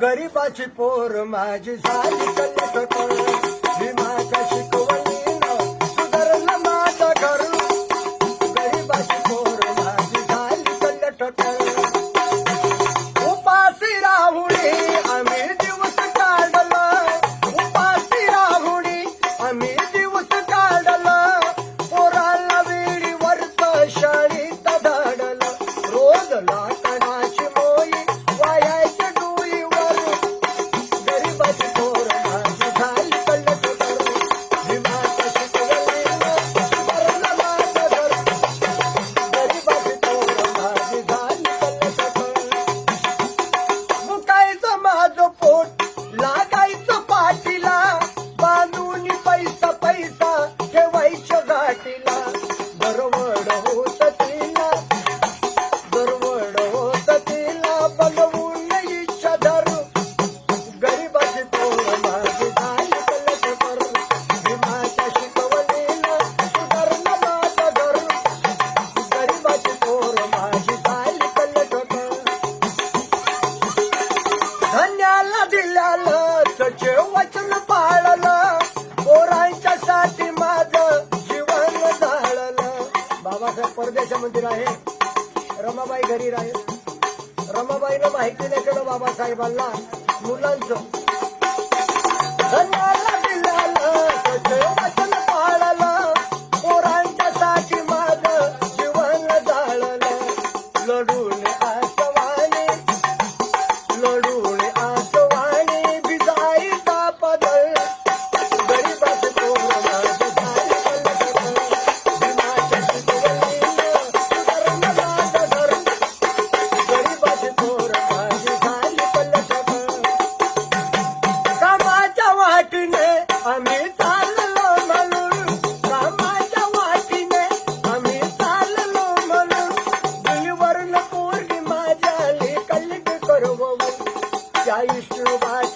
गरीबाची पोर माझी झाली कल्लकट भीमाच्या शिकवणीनं सुधारलं माझं घर. गरीबाची पोर माझी झाली कल्लकट उपासी राहुणी आम्ही दिवस काढलं. उपासी राहुणी आम्ही दिवस पोराला शाळेत धाडलं. रोज लाकडाची दिल्यालं सचे वचन पाळलं. पोरांच्या साठी माझं जीवन जाळलं. बाबासाहेब परदेशा मंदिर आहे. रमाबाई घरी राहे रमाबाईनं माहिती नाही केलं बाबासाहेबांना. मुलांचं. ವಿಷ್ಣು ಭಾಷ